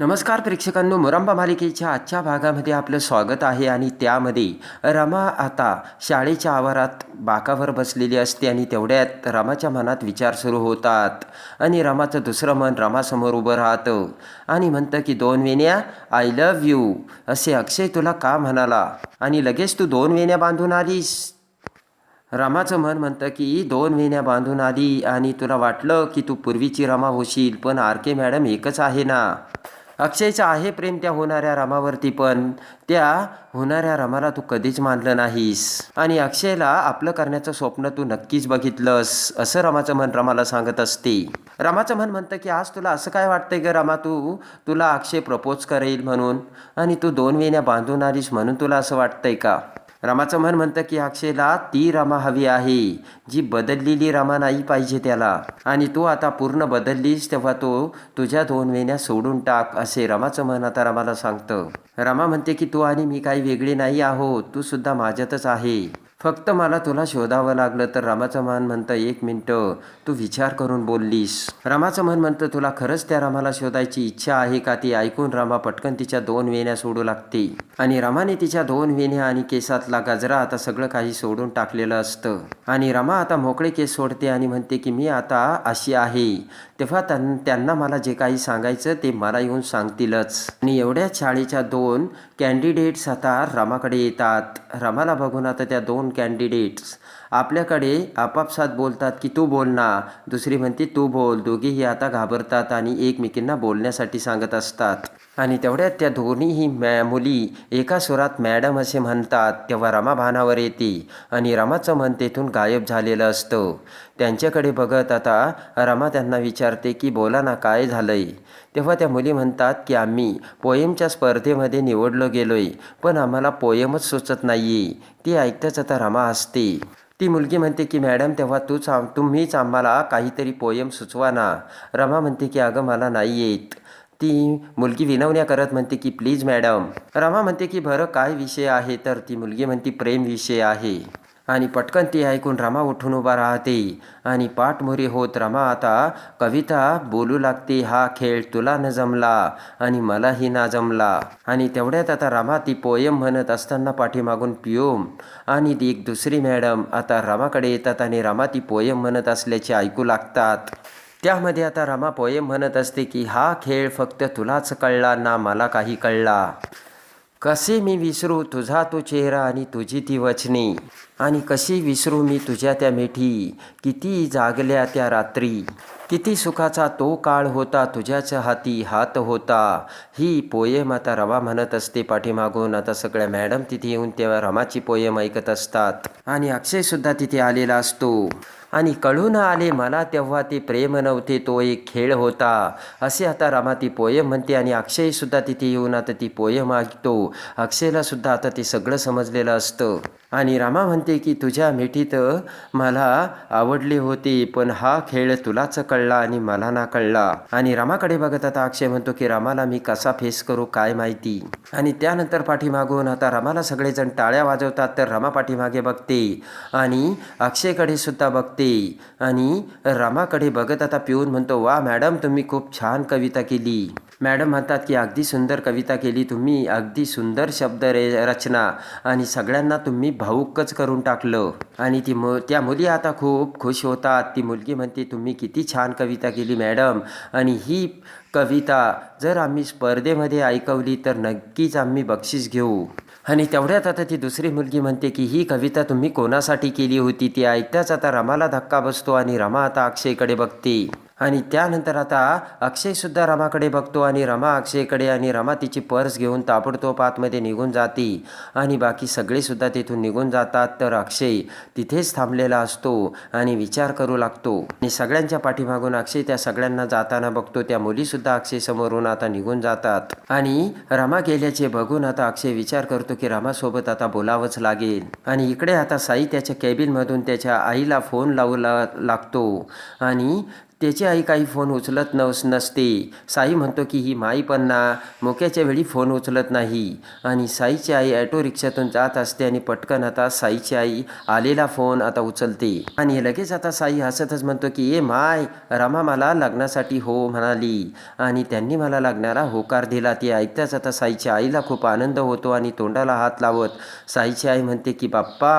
नमस्कार प्रेक्षकांनो मुरंबा मालिकेच्या आजच्या भागामध्ये आपलं स्वागत आहे आणि त्यामध्ये रमा आता शाळेच्या आवारात बाकावर बसलेली असते आणि तेवढ्यात रमाच्या मनात विचार सुरू होतात आणि रमाचं दुसरं मन रमासमोर उभं राहतं आणि म्हणतं की दोन वेण्या आय लव्ह यू असे अक्षय तुला का म्हणाला? आणि लगेच तू दोन वेण्या बांधून आलीस? रमाचं मन म्हणतं की दोन वेण्या बांधून आली आणि तुला वाटलं की तू पूर्वीची रमा होशील पण आर के मॅडम एकच आहे ना? अक्षयचं आहे प्रेम त्या होणाऱ्या रमावरती पण त्या होणाऱ्या रमाला तू कधीच मानलं नाहीस. आणि अक्षयला आपलं करण्याचं स्वप्न तू नक्कीच बघितलंस असं रमाचं मन रमाला सांगत असते. रमाचं मन म्हणतं की आज तुला असं काय वाटतंय ग रमा तू? तुला अक्षय प्रपोज करेल म्हणून? आणि तू दोन वेण्या बांधून आलीस म्हणून तुला असं वाटतंय का? रमाचं मन म्हणतं की अक्षयला ती रमा हवी आहे जी बदललेली रमा नाही पाहिजे त्याला. आणि तू आता पूर्ण बदललीस तेव्हा तो तुझ्या दोन वेण्या सोडून टाक असे रमाचं मन आता रमाला सांगतं. रमा म्हणते की तू आणि मी काही वेगळे नाही आहोत तू सुद्धा माझ्यातच आहे. फक्त मला तुला शोधावं लागलं तर रामाचं मन म्हणतं एक मिनटं तू विचार करून बोललीस. रामाचं मन म्हणतं तुला खरंच त्या रामाला शोधायची इच्छा आहे का? ती ऐकून रामा पटकन तिच्या दोन वेण्या सोडू लागते. आणि रामाने तिच्या दोन वेण्या आणि केसातला गजरा आता सगळं काही सोडून टाकलेलं असतं. आणि रमा आता मोकळे केस सोडते आणि म्हणते की मी आता अशी आहे. तेव्हा त्यां त्यांना मला जे काही सांगायचं ते मला येऊन सांगतीलच. आणि एवढ्या शाळेच्या दोन कॅन्डिडेट्स आता रमाकडे येतात. रमाला बघून आता त्या दोन कॅन्डिडेट्स आपल्याकडे आपापसात बोलतात की तू बोल ना. दुसरी म्हणते तू बोल. दोघेही आता घाबरतात आणि एकमेकींना बोलण्यासाठी सांगत असतात. आणि तेवढ्यात त्या दोन्हीही मॅ मुली एका सुरात मॅडम असे म्हणतात तेव्हा रमा भानावर येते आणि रमाचं मन तेथून गायब झालेलं असतं. त्यांच्याकडे बघत आता रमा त्यांना विचारते की बोला ना काय झालंय? तेव्हा त्या मुली म्हणतात की आम्ही पोएमच्या स्पर्धेमध्ये निवडलो गेलोय पण आम्हाला पोयमच सुचत नाही ती ऐकताच आता रमा असते ती मुलगी म्हणते की मॅडम तेव्हा तूच आम तुम्हीच आम्हाला काहीतरी पोयम सुचवा ना. रमा म्हणते की अगं मला नाही येत. ती मुलगी विनवण्या करत म्हणते की प्लीज मॅडम. रमा म्हणते की बरं काय विषय आहे? तर ती मुलगी म्हणते प्रेम विषय आहे. आणि पटकन ती ऐकून रमा उठून उभा राहते. आणि पाठमोरी होत रमा आता कविता बोलू लागते हा खेळ तुला न जमला आणि मलाही ना जमला. आणि तेवढ्यात आता रमा ती पोयम म्हणत असताना पाठीमागून पिओम आणि ती एक दुसरी मॅडम आता रमाकडे येतात आणि रमा ती पोयम म्हणत असल्याचे ऐकू लागतात. त्यामध्ये आता रमा पोयम म्हणत असते की हा खेळ फक्त तुलाच कळला ना मला काही कळला. कसे मी विसरू तुझा तो चेहरा आणि तुझी ती वचने. आणि कशी विसरू मी तुझ्या त्या मिठी? किती जागल्या त्या रात्री? किती सुखाचा तो काळ होता तुझ्याच्या हाती हात होता? ही पोयम आता रवा म्हणत असते पाठीमागून. आता सगळ्या मॅडम तिथे येऊन तेव्हा रमाची पोयम ऐकत असतात. आणि अक्षयसुद्धा तिथे आलेला असतो. आणि कळून आले मला तेव्हा ते प्रेम नव्हते तो एक खेळ होता. असे आता रामा ती पोयम म्हणते आणि अक्षयसुद्धा तिथे येऊन आता ती पोयम ऐकतो. अक्षयलासुद्धा आता ते सगळं समजलेलं असतं. आणि रामा म्हणते की तुझ्या मिठीत मला आवडले होते पण हा खेळ तुलाच कळला आणि मला ना कळला. आणि रामाकडे बघत आता अक्षय म्हणतो की रामाला मी कसा फेस करू काय माहिती? आणि त्यानंतर पाठीमागून आता रामाला सगळेजण टाळ्या वाजवतात तर रामा पाठीमागे बघते. आणि अक्षयकडे सुद्धा बघते. आणि रमाकडे बघत आता पिऊन म्हणतो वा मॅडम तुम्ही खूप छान कविता केली. मॅडम म्हणतात की अगदी सुंदर कविता केली तुम्ही अगदी सुंदर शब्द रे रचना. आणि सगळ्यांना तुम्ही भाऊकच करून टाकलं. आणि ती मु त्या मुली आता खूप खुश होतात. ती मुलगी म्हणते तुम्ही किती छान कविता केली मॅडम. आणि ही कविता जर आम्ही स्पर्धेमध्ये ऐकवली तर नक्कीच आम्ही बक्षीस घेऊ. आणि तेवढ्यात आता ती दुसरी मुलगी म्हणते की ही कविता तुम्ही कोणासाठी केली होती? ती ऐकताच आता रमाला धक्का बसतो आणि रमा आता अक्षयकडे बघते. आणि त्यानंतर आता अक्षयसुद्धा रमाकडे बघतो आणि रमा अक्षयकडे आणि रमा तिची पर्स घेऊन ताबडतोब आतमध्ये निघून जाते. आणि बाकी सगळेसुद्धा तिथून निघून जातात. तर अक्षय तिथेच थांबलेला असतो आणि विचार करू लागतो. आणि सगळ्यांच्या पाठीमागून अक्षय त्या सगळ्यांना जाताना बघतो. त्या मुलीसुद्धा अक्षय समोरून आता निघून जातात. आणि रमा गेल्याचे बघून आता अक्षय विचार करतो की रमासोबत आता बोलावंच लागेल. आणि इकडे आता साई त्याच्या केबिनमधून त्याच्या आईला फोन लावू लागतो. आणि त्याची आई काही फोन उचलत नस नसते. साई म्हणतो की ही माई पण ना मोक्याच्या वेळी फोन उचलत नाही. आणि साईची आई ॲटो रिक्षातून जात असते आणि पटकन आता साईची आई आलेला फोन आता उचलते. आणि लगेच आता साई हसतच म्हणतो की ए माय रामा मला लग्नासाठी हो म्हणाली. आणि त्यांनी मला लग्नाला होकार दिला. ते ऐकताच आता साईच्या आईला खूप आनंद होतो आणि तोंडाला हात लावत साईची आई म्हणते की बाप्पा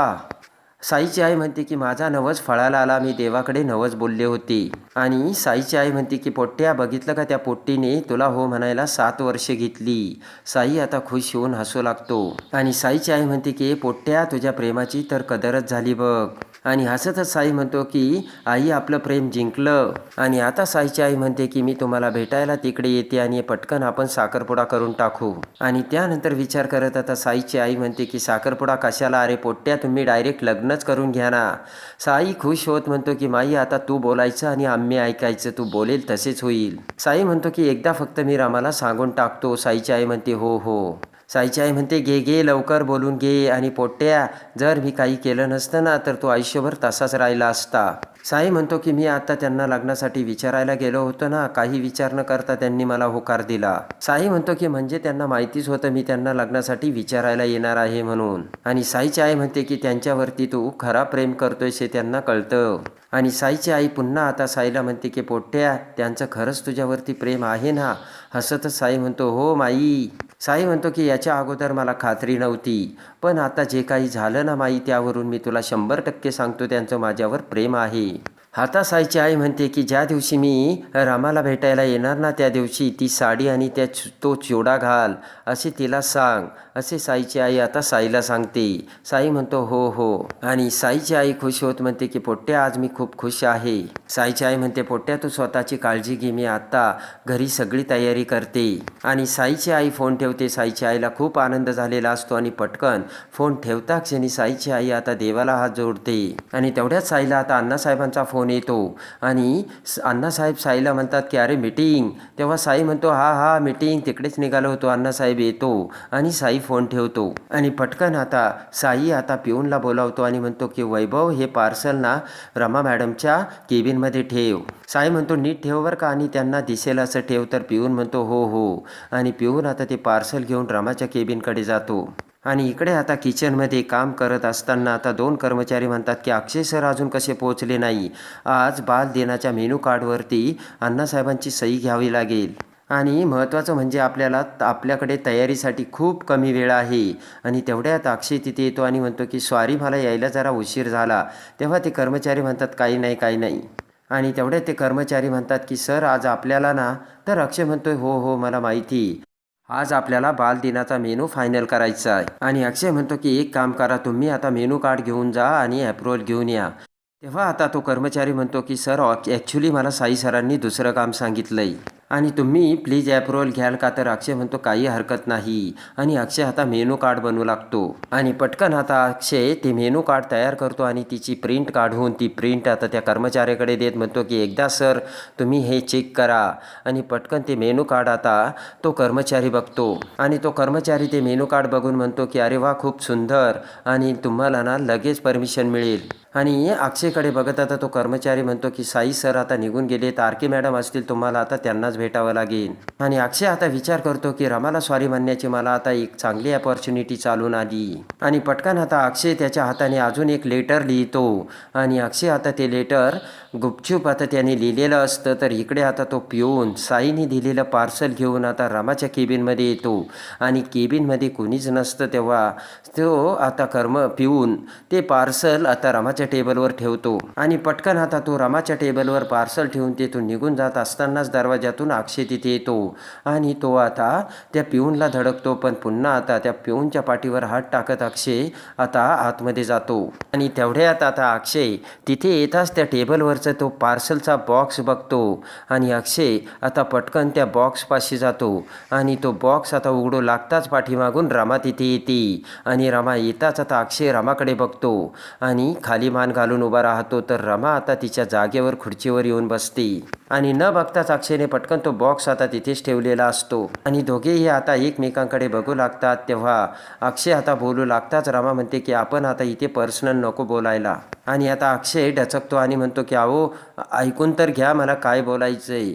साईची आई म्हणते की माझा नवस फळाला आला मी देवाकडे नवस बोलले होते. आणि साईची आई म्हणते की पोट्ट्या बघितलं का त्या पोट्टीने? तुला हो म्हणायला सात वर्षे घेतली. साई आता खुश होऊन हसू लागतो. आणि साईची आई म्हणते की पोट्ट्या तुझ्या प्रेमाची तर कदरच झाली बघ. आणि हसतच साई म्हणतो की आई आपलं प्रेम जिंकलं. आणि आता साईची आई म्हणते की मी तुम्हाला भेटायला तिकडे येते आणि पटकन आपण साखरपुडा करून टाकू. आणि त्यानंतर विचार करत आता साईची आई म्हणते की साखरपुडा कशाला? अरे पोट्ट्या तुम्ही डायरेक्ट लग्नच करून घ्या ना. साई खुश होत म्हणतो की माई आता तू बोलायचं आणि आम्ही ऐकायचं तू बोलेल तसेच होईल. साई म्हणतो की एकदा फक्त मी रामाला सांगून टाकतो. साईची आई म्हणते हो हो. साईची आई म्हणते घे घे लवकर बोलून घे आणि पोट्ट्या जर मी काही केलं नसतं ना तर तो आयुष्यभर तसाच राहिला असता. साई म्हणतो की मी आता त्यांना लग्नासाठी विचारायला गेलो होतो ना काही विचार न करता त्यांनी मला होकार दिला. साई म्हणतो की म्हणजे त्यांना माहितीच होतं मी त्यांना लग्नासाठी विचारायला येणार आहे म्हणून. आणि साईची आई म्हणते की त्यांच्यावरती तू खरा प्रेम करतोय हे त्यांना कळतं. आणि साईची आई पुन्हा आता साईला म्हणते की पोट्ट्या त्यांचं खरंच तुझ्यावरती प्रेम आहे ना? हसतच साई म्हणतो हो माई. साई म्हणतो की याच्या अगोदर मला खात्री नव्हती. पण आता जे काही झालं ना माई त्यावरून मी तुला शंभर टक्के सांगतो त्यांचं माझ्यावर प्रेम आहे. आता साईची आई म्हणते की ज्या दिवशी मी रामाला भेटायला येणार ना त्या दिवशी ती साडी आणि त्या तो चिवडा घाल असे तिला सांग. असे साईची आई आता साईला सांगते. साई म्हणतो हो हो. आणि साईची आई खुश होत म्हणते की पोट्ट्या आज मी खूप खुश आहे. साईची आई म्हणते पोट्या तू स्वतःची काळजी घे मी आत्ता घरी सगळी तयारी करते. आणि साईची आई फोन ठेवते साईच्या आईला खूप आनंद झालेला असतो आणि पटकन फोन ठेवता क्षणी साईची आई आता देवाला हात जोडते. आणि तेवढ्याच साईला आता अण्णासाहेबांचा फोन येतो. आणि स- अण्णासाहेब साईला म्हणतात की अरे मिटिंग तेव्हा साई म्हणतो हा हा मिटिंग तिकडेच निघालो होतो अण्णासाहेब येतो आणि साई फोन ठेवतो. आणि पटकन आता साई आता पिऊनला बोलावतो आणि म्हणतो की वैभव हे पार्सल ना रमा मॅडमच्या केबिन मध्ये ठेव. साई म्हणतो नीट ठेव बर का? आणि त्यांना दिसेल असं ठेव. तर पिऊन म्हणतो हो हो. आणि पिऊन आता ते पार्सल घेऊन रामाच्या केबिनकडे जातो. आणि इकडे आता किचनमध्ये काम करत असताना आता दोन कर्मचारी म्हणतात की अक्षय सर अजून कसे पोहोचले नाही? आज बाल दिनाच्या मेनू कार्डवरती अण्णासाहेबांची सही घ्यावी लागेल. आणि महत्त्वाचं म्हणजे आपल्याला आपल्याकडे तयारीसाठी खूप कमी वेळ आहे. आणि तेवढ्यात अक्षय तिथे येतो आणि म्हणतो की स्वारी मला यायला जरा उशीर झाला. तेव्हा ते कर्मचारी म्हणतात काही नाही काही नाही. आणि तेवढे ते कर्मचारी म्हणतात की सर आज आपल्याला ना तर अक्षय म्हणतोय हो हो मला माहिती. आज आपल्याला बालदिनाचा मेनू फायनल करायचा आहे. आणि अक्षय म्हणतो की एक काम करा तुम्ही आता मेनू कार्ड घेऊन जा आणि अप्रुव्हल घेऊन या. तेव्हा आता तो कर्मचारी म्हणतो की सर ॲक्च्युली मला साई सरांनी दुसरं काम सांगितलंय. आणि तुम्ही प्लीज अप्रुव्हल घ्याल का तर अक्षय म्हणतो काही हरकत नाही. आणि अक्षय आता मेनू कार्ड बनवू लागतो. आणि पटकन आता अक्षय ते मेनू कार्ड तयार करतो आणि तिची प्रिंट काढून ती प्रिंट आता त्या कर्मचाऱ्याकडे देत म्हणतो की एकदा सर तुम्ही हे चेक करा. आणि पटकन ते मेनू कार्ड आता तो कर्मचारी बघतो. आणि तो कर्मचारी ते मेनू कार्ड बघून म्हणतो की अरे वा खूप सुंदर. आणि तुम्हाला ना लगेच परमिशन मिळेल. आणि अक्षयकडे बघत आता तो कर्मचारी म्हणतो की साई सर आता निघून गेले तारके मॅडम असतील तुम्हाला आता त्यांनाच भेटावं लागेल. आणि अक्षय आता विचार करतो की रमाला सॉरी म्हणण्याची मला आता एक चांगली अपॉर्च्युनिटी चालून आली. आणि पटकन आता अक्षय त्याच्या हाताने अजून एक लेटर लिहितो. आणि अक्षय आता ते लेटर गुपचूप आता त्याने लिहिलेलं असतं तर इकडे आता तो पिऊन साईने दिलेलं पार्सल घेऊन आता रमाच्या केबिनमध्ये येतो. आणि केबिनमध्ये कुणीच नसतं तेव्हा तो आता कर्म पिऊन ते पार्सल आता रमाच्या टेबलवर ठेवतो. आणि पटकन आता तो रमाच्या टेबलवर पार्सल ठेवून तिथून निघून जात असतानाच दरवाजातून अक्षय तिथे येतो. आणि तो आता त्या पिऊनला धडकतो पण पुन्हा आता त्या पिऊनच्या पाठीवर हात टाकत अक्षय आता आतमध्ये जातो. आणि तेवढ्यात आता अक्षय तिथे येताच त्या टेबलवरचा तो पार्सलचा बॉक्स बघतो. आणि अक्षय आता पटकन त्या बॉक्सपाशी जातो. आणि तो बॉक्स आता उघडू लागताच पाठीमागून रमा तिथे येते. आणि रमा येताच आता अक्षय रमाकडे बघतो. आणि खाली मान घालून उभा राहतो तर रमा आता तिच्या जागेवर खुर्चीवर येऊन बसते. आणि न बघताच अक्षयने पटकन तो बॉक्स आता तिथेच ठेवलेला असतो. आणि दोघेही आता एकमेकांकडे बघू लागतात तेव्हा अक्षय आता बोलू लागताच रमा म्हणते की आपण आता इथे पर्सनल नको बोलायला. आणि आता अक्षय डचकतो आणि म्हणतो की अहो ऐकून तर घ्या मला काय बोलायचंय.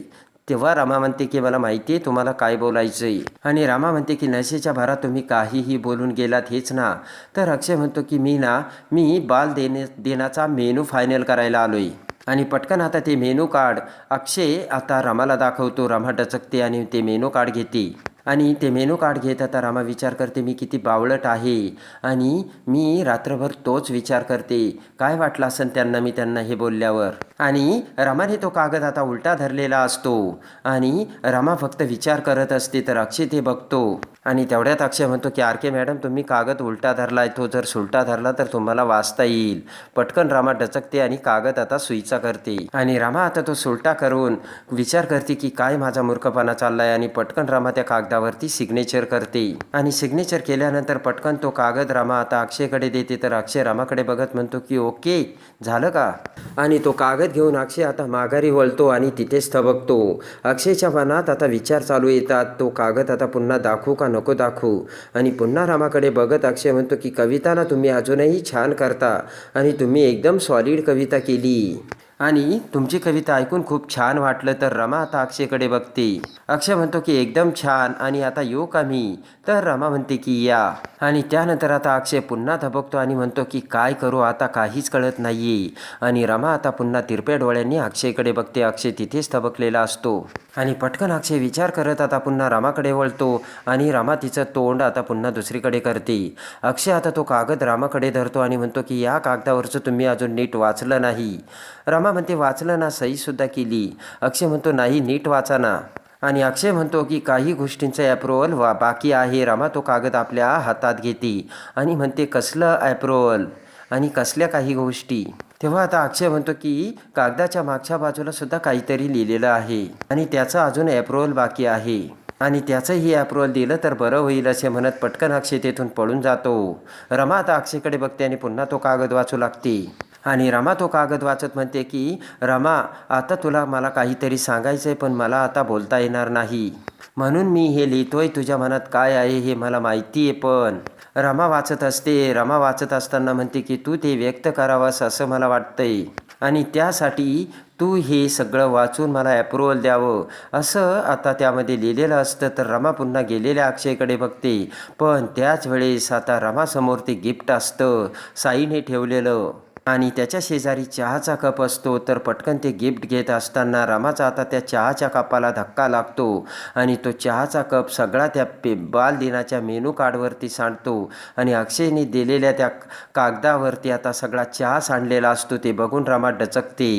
तेव्हा रामा म्हणते की मला माहिती आहे तुम्हाला काय बोलायचं आहे आणि रामा म्हणते की नशेच्या भारात तुम्ही काहीही बोलून गेलात हेच ना. तर अक्षय म्हणतो की मी ना मी बाल देणे देण्याचा मेनू फायनल करायला आलो आहे आणि पटकन आता ते मेनू कार्ड. अक्षय आता रमाला दाखवतो. रमा डचकते आणि ते मेनू कार्ड घेते. आणि ते मेनू कार्ड घेत आता रामा विचार करते मी किती बावळट आहे. आणि मी रात्रभर तोच विचार करते काय वाटलं असेल त्यांना मी त्यांना हे बोलल्यावर? आणि रमाने तो कागद आता उलटा धरलेला असतो. आणि रमा फक्त विचार करत असते तर अक्षय ते बघतो. आणि तेवढ्यात अक्षय म्हणतो की आर के मॅडम तुम्ही कागद उलटा धरला आहे तो जर सुलटा धरला तर तुम्हाला वाचता येईल. पटकन रामा डचकते आणि कागद आता सुईचा करते. आणि रामा आता तो सुलटा करून विचार करते की काय माझा मूर्खपणा चाललाय? आणि पटकन रामा त्या कागदावरती सिग्नेचर करते. आणि सिग्नेचर केल्यानंतर पटकन तो कागद रामा आता अक्षयकडे देते. तर अक्षय रामाकडे बघत म्हणतो की ओके झालं का? आणि तो कागद घेऊन अक्षय आता माघारी वळतो आणि तिथेच थबकतो. अक्षयच्या मनात आता विचार चालू येतात. तो कागद आता पुन्हा दाखवू का नको दाखवू. आणि पुन्हा रामाकडे बघत अक्षय म्हणतो की कविताना तुम्ही अजूनही छान करता आणि तुम्ही एकदम सॉलिड कविता केली. आणि तुमची कविता ऐकून खूप छान वाटलं तर रमा आता अक्षयकडे बघते. अक्षय म्हणतो की एकदम छान आणि आता येऊ का मी? तर रमा म्हणते की या. आणि त्यानंतर आता अक्षय पुन्हा धबकतो आणि म्हणतो की काय करू? आता काहीच कळत नाही आणि रमा आता पुन्हा तिरप्या डोळ्यांनी अक्षयकडे बघते. अक्षय तिथेच थबकलेला असतो. आणि पटकन अक्षय विचार करत आता पुन्हा रामाकडे वळतो आणि रामा तिचं तोंड आता पुन्हा दुसरीकडे करते. अक्षय आता तो कागद रामाकडे धरतो आणि म्हणतो की या कागदावरचं तुम्ही अजून नीट वाचलं नाही. रमा म्हणते वाचलं ना? सहीसुद्धा केली. अक्षय म्हणतो नाही नीट वाचा ना. आणि अक्षय म्हणतो की काही गोष्टींचं ॲप्रुव्हल वा बाकी आहे. रमा तो कागद आपल्या हातात घेते आणि म्हणते कसलं ॲप्रुव्हल आणि कसल्या काही गोष्टी? तेव्हा आता अक्षय म्हणतो की कागदाच्या मागच्या बाजूला सुद्धा काहीतरी लिहिलेलं आहे आणि त्याचं अजून ॲप्रुव्हल बाकी आहे. आणि त्याचंही अप्रुव्हल दिलं तर बरं होईल असे म्हणत पटकन अक्षय तेथून पळून जातो. रमा आता अक्षयकडे बघते आणि पुन्हा तो कागद वाचू लागते. आणि रमा तो कागद वाचत म्हणते की रमा आता तुला मला काहीतरी सांगायचं आहे पण मला आता बोलता येणार नाही. म्हणून मी हे लिहितोय तुझ्या मनात काय आहे हे मला माहिती आहे पण. रमा वाचत असते. रमा वाचत असताना म्हणते की तू ते व्यक्त करावंस असं मला वाटतंय. आणि त्यासाठी तू हे सगळं वाचून मला अप्रुव्हल द्यावं. असं आता त्यामध्ये लिहिलेलं असतं. तर रमा पुन्हा गेलेल्या अक्षयकडे बघते. पण त्याच वेळेस आता रमासमोर ते गिफ्ट असतं. साईने ठेवलेलं. आणि त्याच्या शेजारी चहाचा कप असतो तर पटकन ते गिफ्ट घेत असताना रामाचा आता त्या चहाच्या कपाला धक्का लागतो आणि तो चहाचा कप सगळा त्या पे बालदिनाच्या मेनू कार्डवरती सांडतो आणि अक्षयने दिलेल्या त्या कागदावरती आता सगळा चहा सांडलेला असतो ते बघून रमा डचकते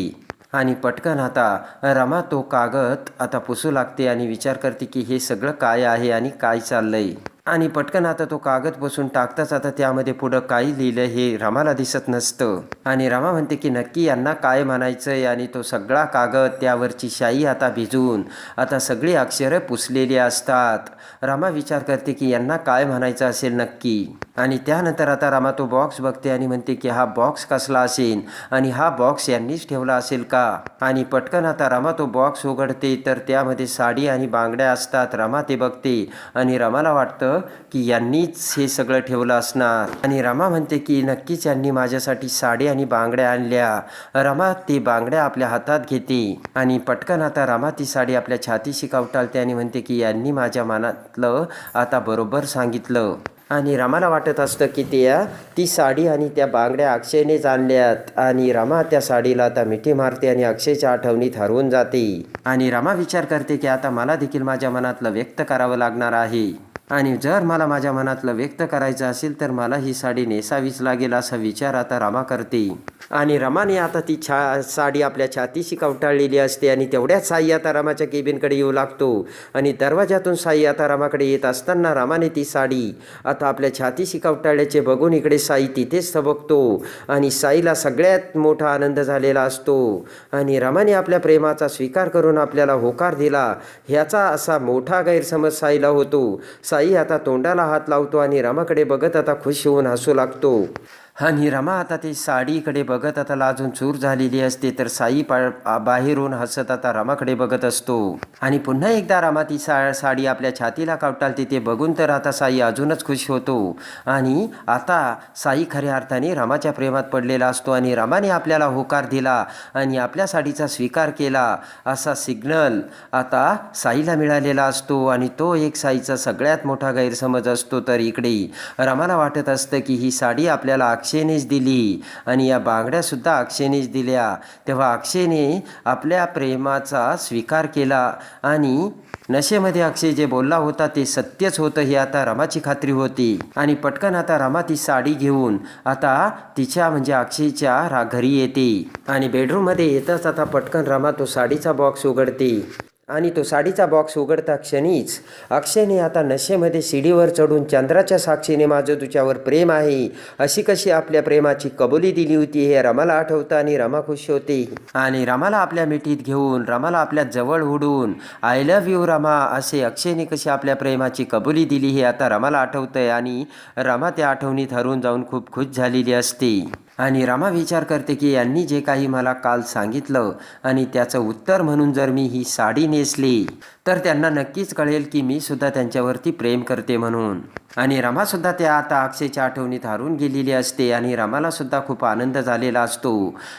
आणि पटकन आता रमा तो कागद आता पुसू लागते आणि विचार करते की हे सगळं काय आहे आणि काय चाललंय. आणि पटकन आता तो कागद पुसून टाकताच आता त्यामध्ये पुढं काही लिहिलं हे रमाला दिसत नसतं. आणि रमा म्हणते की नक्की यांना काय म्हणायचंय? आणि तो सगळा कागद त्यावरची शाई आता भिजून आता सगळी अक्षरं पुसलेली असतात. रमा विचार करते की यांना काय म्हणायचं असेल नक्की? आणि त्यानंतर आता रमा तो बॉक्स बघते आणि म्हणते की हा बॉक्स कसला असेल? आणि हा बॉक्स यांनीच ठेवला असेल का? आणि पटकन आता रमा तो बॉक्स उघडते तर त्यामध्ये साडी आणि बांगड्या असतात. रमा ते बघते आणि रमाला वाटतं की यांनीच हे सगळं ठेवलं असणार. आणि रमा म्हणते की नक्कीच यांनी माझ्यासाठी साडी आणि बांगड्या आणल्या. रमा ते बांगड्या आपल्या हातात घेते. आणि पटकन आता रमा ती साडी आपल्या छातीशी कवटाळते आणि म्हणते की यांनी माझ्या मनातलं आता बरोबर सांगितलं. आणि रमाला वाटत असतं की त्या ती साडी आणि त्या बांगड्या अक्षयनेच आणल्यात. आणि रमा त्या साडीला आता मिठी मारते आणि अक्षयच्या आठवणीत हरवून जाते. आणि रमा विचार करते की आता मला देखील माझ्या मनातलं व्यक्त करावं लागणार आहे. आणि जर मला माझ्या मनातलं व्यक्त करायचं असेल तर मला ही साडी नेसावीच लागेल असा विचार आता रामा करते. आणि रमाने आता ती छा साडी आपल्या छातीशी कवटाळलेली असते आणि तेवढ्याच साई आता रमाच्या केबिनकडे येऊ लागतो. आणि दरवाजातून साई आता रमाकडे येत असताना रमाने ती साडी आता आपल्या छातीशी कवटाळल्याचे बघून इकडे साई तिथेच थबकतो आणि साईला सगळ्यात मोठा आनंद झालेला असतो. आणि रमाने आपल्या प्रेमाचा स्वीकार करून आपल्याला होकार दिला. ह्याचा असा मोठा गैरसमज साईला होतो. साई आता तोंडाला हात लावतो आणि रमाकडे बघत आता खुश होऊन हसू लागतो. आणि रमा आता ते साडीकडे बघत आता लाजून चूर झालेली असते तर साई पा बाहेरून हसत आता रमाकडे बघत असतो. आणि पुन्हा एकदा रमा ती सा साडी आपल्या छातीला कावटालते ते बघून तर आता साई अजूनच खुश होतो. आणि आता साई खऱ्या अर्थाने रमाच्या प्रेमात पडलेला असतो आणि रमाने आपल्याला होकार दिला आणि आपल्या साडीचा स्वीकार केला असा सिग्नल आता साईला मिळालेला असतो आणि तो एक साईचा सगळ्यात मोठा गैरसमज असतो. तर इकडे रमाला वाटत असतं की ही साडी आपल्याला अक्षयनेच दिली. आणि या बांगड्यासुद्धा अक्षयनेच दिल्या. तेव्हा अक्षयने आपल्या प्रेमाचा स्वीकार केला. आणि नशेमध्ये अक्षय जे बोलला होता ते सत्यच होतं ही आता रमाची खात्री होती. आणि पटकन आता रमा ती साडी घेऊन आता तिच्या म्हणजे अक्षयच्या रा घरी येते. आणि बेडरूममध्ये येताच आता पटकन रमा तो साडीचा बॉक्स उघडते. आणि तो साडीचा बॉक्स उघडता क्षणीच. अक्षयने आता नशेमध्ये शिडीवर चढून चंद्राच्या साक्षीने माझं तुझ्यावर प्रेम आहे. अशी कशी आपल्या प्रेमाची कबुली दिली होती हे रमाला आठवतं आणि रमा खुश होते. आणि रमाला आपल्या मिठीत घेऊन रमाला आपल्या जवळ उडून आय लव्ह यू रमा असे अक्षयने कशी आपल्या प्रेमाची कबुली दिली हे आता रमाला आठवतंय आणि रमा त्या आठवणीत हरून जाऊन खूप खुश झालेली असते. आणि रामा विचार करते की यांनी जे काही मला काल सांगितलं आणि त्याचं उत्तर म्हणून जर मी ही साडी नेसली तर त्यांना नक्कीच कळेल की मी सुद्धा त्यांच्यावरती प्रेम करते म्हणून. आणि रमासुद्धा त्या आता अक्षयच्या आठवणीत हारून गेलेली असते आणि रमाला सुद्धा खूप आनंद झालेला असतो.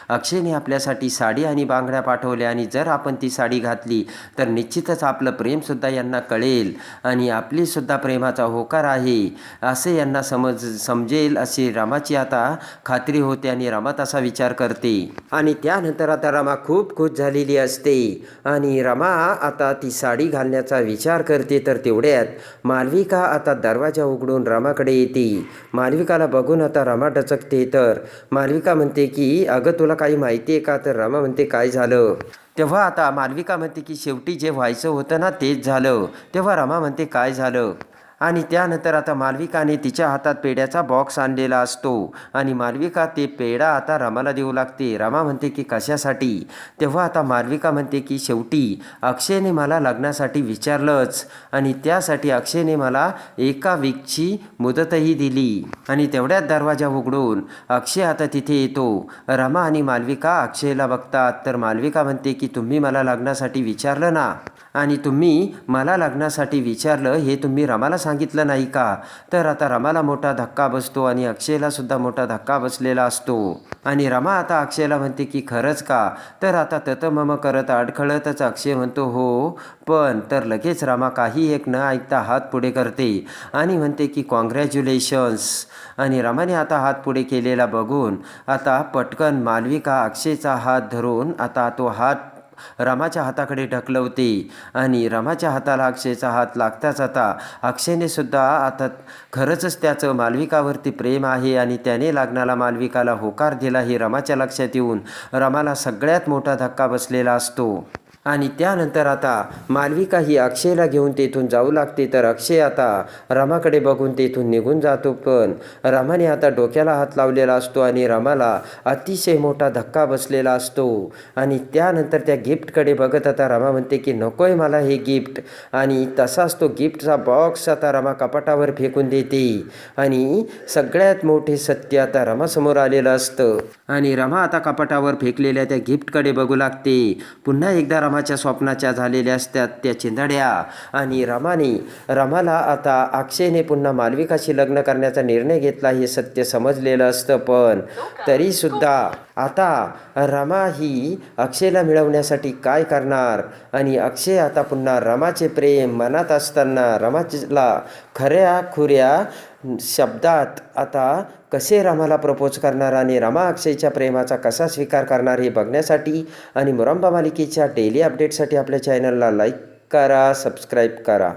अक्षयने आपल्यासाठी साडी आणि बांगड्या पाठवल्या आणि जर आपण ती साडी घातली तर निश्चितच आपलं प्रेमसुद्धा यांना कळेल आणि आपलीसुद्धा प्रेमाचा होकार आहे. असे यांना समज समजेल अशी रमाची आता खात्री होते आणि रमा तसा विचार करते. आणि त्यानंतर आता रमा खूप खुश झालेली असते आणि रमा आता ती साडी साडी घालण्याचा विचार करते तर तेवढ्यात मालविका आता दरवाजा उघडून रमाकडे येते. मालविकाला बघून आता रमा डचकते. तर मालविका म्हणते की अगं तुला काही माहिती आहे का? तर रमा म्हणते काय झालं? तेव्हा आता मालविका म्हणते की शेवटी जे व्हायचं होतं ना तेच झालं. तेव्हा रमा म्हणते काय झालं? आणि त्यानंतर आता मालविकाने तिच्या हातात पेड्याचा बॉक्स आणलेला असतो. आणि मालविका ते पेढा आता रमाला देऊ लागते. रमा म्हणते की कशासाठी? तेव्हा आता मालविका म्हणते की शेवटी अक्षयने मला लग्नासाठी विचारलंच आणि त्यासाठी अक्षयने मला एका वीकची मुदतही दिली आणि तेवढ्यात दरवाजा उघडून अक्षय आता तिथे येतो. रमा आणि मालविका अक्षयला बघतात. तर मालविका म्हणते की तुम्ही मला लग्नासाठी विचारलं ना? आणि तुम्ही मला लग्नासाठी विचारलं हे तुम्ही रमाला सांगितलं नाही का? तर आता रमाला मोठा धक्का बसतो आणि अक्षयला सुद्धा मोठा धक्का बसलेला असतो. आणि रमा आता अक्षयला म्हणते की खरंच का? तर आता ततमम करत अडखळतच अक्षय म्हणतो हो पण तर लगेच रमा काही एक न ऐकता हात पुढे करते आणि म्हणते की कॉंग्रॅच्युलेशन्स. आणि रमाने आता हात पुढे केलेला बघून आता पटकन मालविका अक्षयचा हात धरून आता तो हात रमाच्या हाताकडे ढकलवते आणि रमाच्या हाताला अक्षयचा हात लागताच आता. अक्षयने सुद्धा आता खरंचच त्याचं मालविकावरती प्रेम आहे आणि त्याने लागणाला मालविकाला होकार दिला हे रमाच्या लक्षात येऊन रमाला सगळ्यात मोठा धक्का बसलेला असतो. आणि त्यानंतर आता मालविका ही अक्षयला घेऊन तेथून जाऊ लागते. तर अक्षय आता रमाकडे बघून तेथून निघून जातो. पण रमाने आता डोक्याला हात लावलेला असतो आणि रमाला अतिशय मोठा धक्का बसलेला असतो. आणि त्यानंतर त्या गिफ्टकडे बघत आता रमा म्हणते की नको आहे मला हे गिफ्ट. आणि तसाच तो गिफ्टचा बॉक्स आता रमा कपाटावर फेकून देते. आणि सगळ्यात मोठे सत्य आता रमासमोर आलेलं असतं. आणि रमा आता कपाटावर फेकलेल्या त्या गिफ्टकडे बघू लागते. पुन्हा एकदा रमाच्या स्वप्नाच्या झालेल्या असतात त्या चिंधड्या. आणि रमाने रमाला आता अक्षयने पुन्हा मालविकाशी लग्न करण्याचा निर्णय घेतला हे सत्य समजलेलं असतं पण तरीसुद्धा आता रमा ही अक्षयला मिळवण्यासाठी काय करणार? आणि अक्षय आता पुन्हा रमाचे प्रेम मनात असताना रमाला खऱ्या खुऱ्या शब्दात आता कसे रमाला प्रपोज करणार आणि रमा अक्षयच्या प्रेमाचा कसा स्वीकार करणार हे बघण्यासाठी आणि मुरंबा मालिकेच्या डेली अपडेटसाठी आपल्या चॅनलला लाईक करा सबस्क्राईब करा.